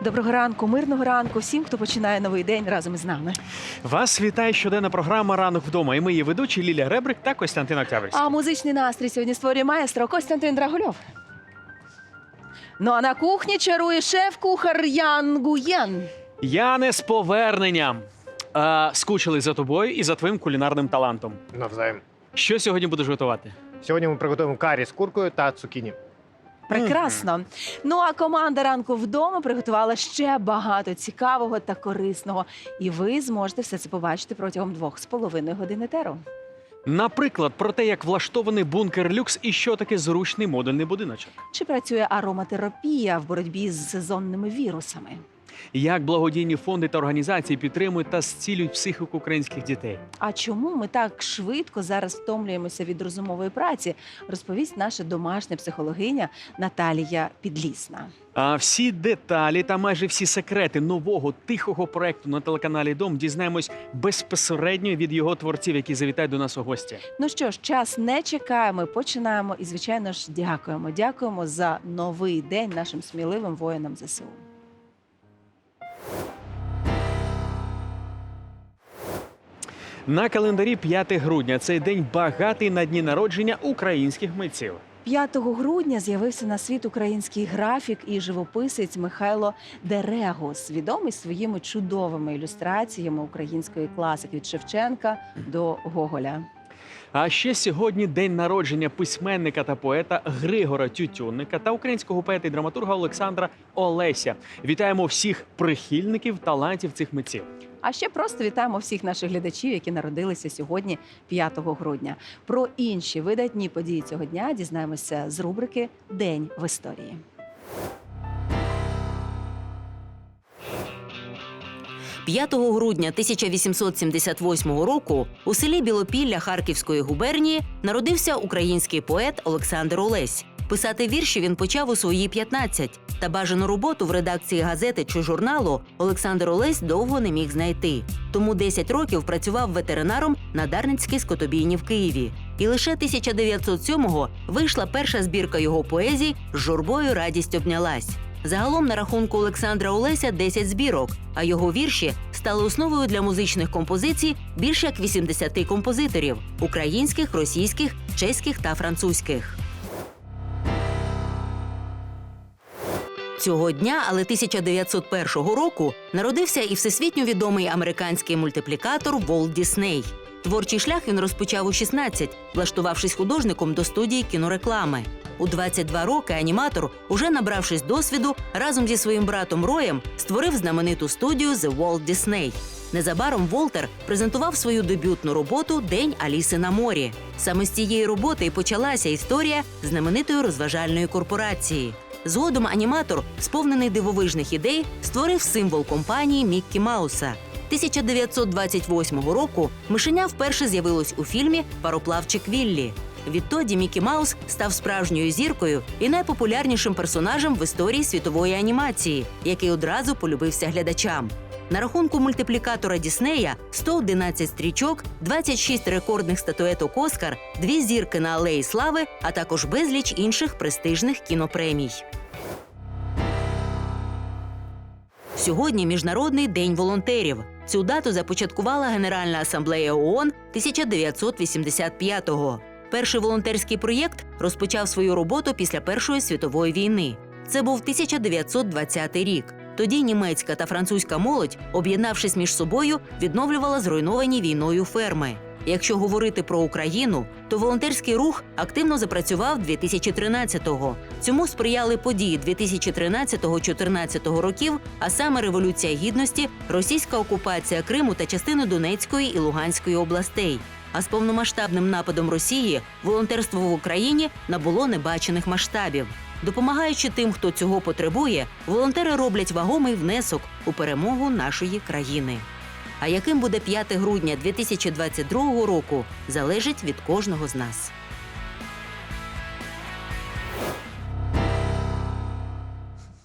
Доброго ранку, мирного ранку всім, хто починає новий день разом із нами. Вас вітає щоденна програма Ранок вдома. І ми її ведучі Лілія Ребрик та Костянтин Октябрьський. А музичний настрій сьогодні створює маестро Костянтин Драгульов. Ну а на кухні чарує шеф-кухар Ян Гуєн. Яне з поверненням. А, скучили за тобою і за твоїм кулінарним талантом. Навзаєм. Що сьогодні будеш готувати? Сьогодні ми приготуємо карі з куркою та цукіні. Прекрасно. Ну а команда ранку вдома приготувала ще багато цікавого та корисного. І ви зможете все це побачити протягом двох з половиною години теру. Наприклад, про те, як влаштований бункер люкс і що таке зручний модульний будиночок. Чи працює ароматерапія в боротьбі з сезонними вірусами? Як благодійні фонди та організації підтримують та зцілюють психіку українських дітей. А чому ми так швидко зараз втомлюємося від розумової праці? Розповість наша домашня психологиня Наталія Підлісна. А всі деталі та майже всі секрети нового тихого проекту на телеканалі Дом дізнаємось безпосередньо від його творців, які завітають до нас у гості. Ну що ж, час не чекає. Ми починаємо і, звичайно ж, дякуємо. Дякуємо за новий день нашим сміливим воїнам ЗСУ. На календарі 5 грудня цей день багатий на дні народження українських митців. 5 грудня з'явився на світ український графік і живописець Михайло Дерегус, відомий своїми чудовими ілюстраціями української класики від Шевченка до Гоголя. А ще сьогодні день народження письменника та поета Григора Тютюнника та українського поета і драматурга Олександра Олеся. Вітаємо всіх прихильників талантів цих митців. А ще просто вітаємо всіх наших глядачів, які народилися сьогодні, 5 грудня. Про інші видатні події цього дня дізнаємося з рубрики День в історії. – 5 грудня 1878 року у селі Білопілля Харківської губернії народився український поет Олександр Олесь. Писати вірші він почав у свої 15, та бажану роботу в редакції газети чи журналу Олександр Олесь довго не міг знайти. Тому 10 років працював ветеринаром на Дарницькій скотобійні в Києві. І лише 1907-го вийшла перша збірка його поезій з журбою радість обнялась. Загалом на рахунку Олександра Олеся 10 збірок, а його вірші стали основою для музичних композицій більш як 80 композиторів українських, російських, чеських та французьких. Цього дня, але 1901 року, народився і всесвітньо відомий американський мультиплікатор Волт Дісней. Творчий шлях він розпочав у 16, влаштувавшись художником до студії кінореклами. У 22 роки аніматор, уже набравшись досвіду, разом зі своїм братом Роєм створив знамениту студію The Walt Disney. Незабаром Волтер презентував свою дебютну роботу День Аліси на морі. Саме з цієї роботи і почалася історія знаменитої розважальної корпорації. Згодом аніматор, сповнений дивовижних ідей, створив символ компанії Міккі Мауса. 1928 року мишеня вперше з'явилось у фільмі Пароплавчик Віллі. Відтоді Мікі Маус став справжньою зіркою і найпопулярнішим персонажем в історії світової анімації, який одразу полюбився глядачам. На рахунку мультиплікатора Діснея 111 стрічок, 26 рекордних статуеток Оскар, дві зірки на алеї слави, а також безліч інших престижних кінопремій. Сьогодні Міжнародний день волонтерів. Цю дату започаткувала Генеральна асамблея ООН 1985-го. Перший волонтерський проєкт розпочав свою роботу після Першої світової війни. Це був 1920 рік. Тоді німецька та французька молодь, об'єднавшись між собою, відновлювала зруйновані війною ферми. Якщо говорити про Україну, то волонтерський рух активно запрацював 2013-го. Цьому сприяли події 2013-2014 років, а саме Революція Гідності, російська окупація Криму та частини Донецької і Луганської областей. А з повномасштабним нападом Росії волонтерство в Україні набуло небачених масштабів. Допомагаючи тим, хто цього потребує, волонтери роблять вагомий внесок у перемогу нашої країни. А яким буде 5 грудня 2022 року, залежить від кожного з нас.